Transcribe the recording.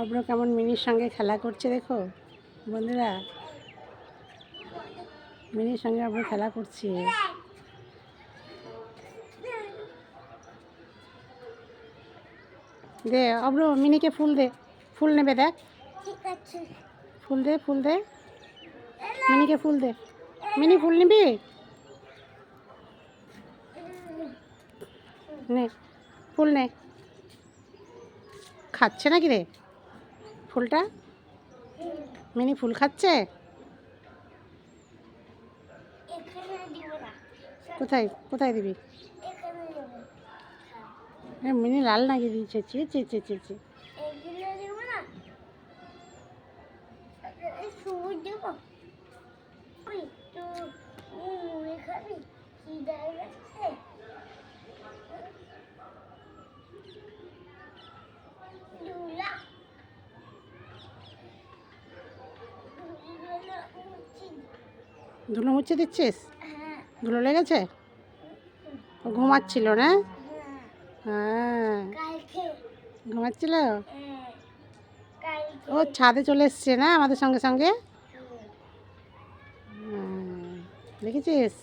অব্র কেমন মিনির সঙ্গে খেলা করছে দেখো বন্ধুরা? মিনির সঙ্গে অব্র খেলা করছে। দে অব্র মিনিকে ফুল দে ফুল নেবে দেখ। ফুল দে ফুল দে। মিনিকে ফুল দে। মিনি ফুল নিবি? নে, ফুল নে। খাচ্ছে নাকি রে? ফুলটা? মিনি ফুল খাচ্ছে? কোথায় কোথায় দিবি? হ্যাঁ মিনি লাল নাকি দিয়েছে? চে চে চে চে চে ধুলো মুছে দিচ্ছিস? হ্যাঁ। ধুলো লেগেছে? ও ঘুমাচ্ছিল না? হ্যাঁ। হ্যাঁ ঘুমাচ্ছিল? হ্যাঁ ও ছাদে চলে এসছে না আমাদের সঙ্গে সঙ্গে? হ্যাঁ, দেখেছিস?